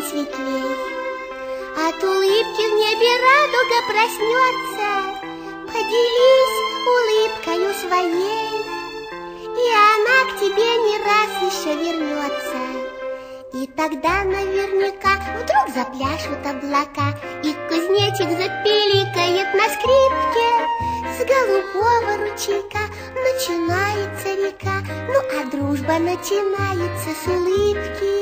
день светлей. От улыбки в небе радуга проснется, Поделись улыбкою своей, И она к тебе не раз еще вернется. И тогда наверняка вдруг запляшут облака, И кузнечик запиликает на скрипке. С голубого ручейка начинается река, Ну а дружба начинается с улыбки.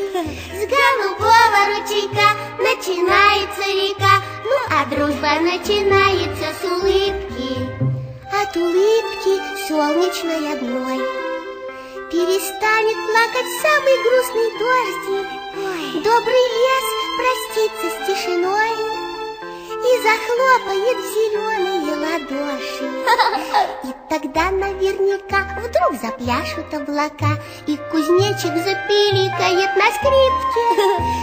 С голубого ручейка начинается река, Ну а дружба начинается с улыбки. От улыбки солнечной одной Перестанет плакать самый грустный дождик Ой. Добрый лес простится с тишиной И захлопает в зеленые ладоши И тогда наверняка вдруг запляшут облака И кузнечик запиликает на скрипке.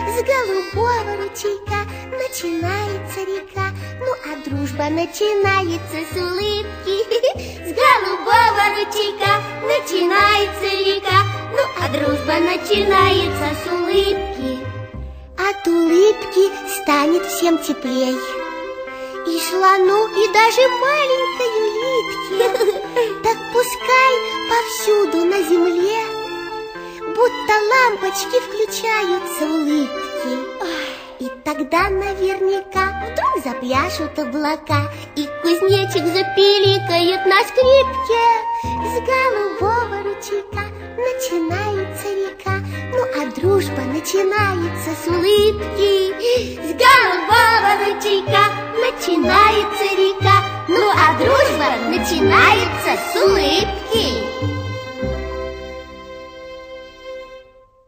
С голубого ручейка начинается река Ну а дружба начинается с улыбки. С голубого ручейка начинается река Ну а дружба начинается с улыбки. От улыбки станет всем теплей И слону, и даже маленькой улитке Так пускай повсюду на земле Будто лампочки включаются улыбки И тогда наверняка вдруг запляшут облака И кузнечик запиликает на скрипке. С голубого ручейка начинается река Ну а дружба начинается с улыбки. С голубого ручейка начинается река. Ну а дружба начинается с улыбки